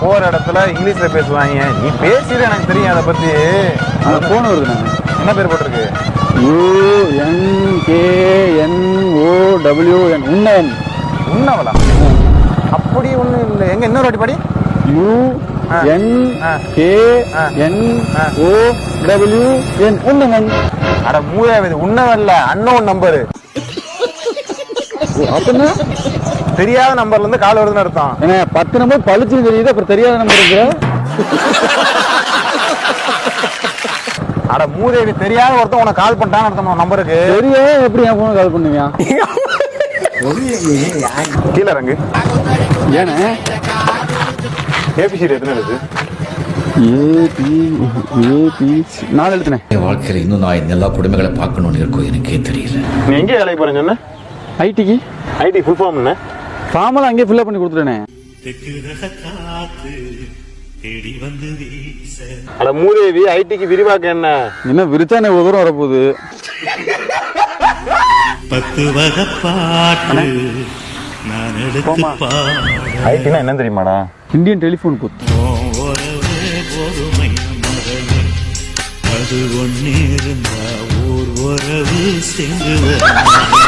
போற இடத்துல இங்கிலீஷ்ல பேசுவாங்க. நீ பேசிடு எனக்கு தெரியும் அதை பத்தி. அந்த ஃபோன் வருது என்ன பேர் போட்டிருக்கு? U N K N O W N உன்னன் உன்னவளா? அப்படி ஒண்ணு இல்லை. எங்க இன்னொரு வாட்டி படி. U N. K. N. O W N உன்னவன். அட மூதாவது உன்னவல்ல அன்னோன் நம்பரு அப்படின்னா தெரியாத நம்பர்ல இருந்து கால் வருதுன்னு அர்த்தம். என்ன பத்து நம்பர் பளிச்சுன்னு தெரியுது? அப்புறம் தெரியாத நம்பர் அட மூதேவி தெரியாத ஒருத்தன் உனக்கு கால் பண்ணிட்டான்னு அர்த்தம் நம்பருக்கு தெரியா எப்படி என் ஃபோன் கால் பண்ணுவீங்க கீழே இறங்கு. ஏன்னா ஏபிசிடி எத்தனை இருக்கு ஏபி ஏபி நாலு எழுத்துனேன் என் வாழ்க்கையில் இன்னும் நான் எல்லா கொடுமைகளை பார்க்கணும்னு இருக்கோ எனக்கே தெரியல. நீ எங்கே வேலைக்கு போறேன்னு சொன்ன? ஐடிக்கு. ஐடி ஃபுல் ஃபார்ம் என்ன? ஃபார்மெல்லாம் அங்கேயே ஃபில்அப் பண்ணி கொடுத்துட்டேனே. அட மூதேவி ஐடிக்கு விரிவாக்கம் என்ன? என்ன விரிச்சானே ஒரு தூரம் வரப்போகுது? பத்து வகை பாட்டு நான் எடுத்து போம்மா. பாட ஐடினா என்ன தெரியுமாடா? இந்தியன் டெலிஃபோன் கூத்து அது ஒன்னே இருந்தா ஊர் உறவு வரும்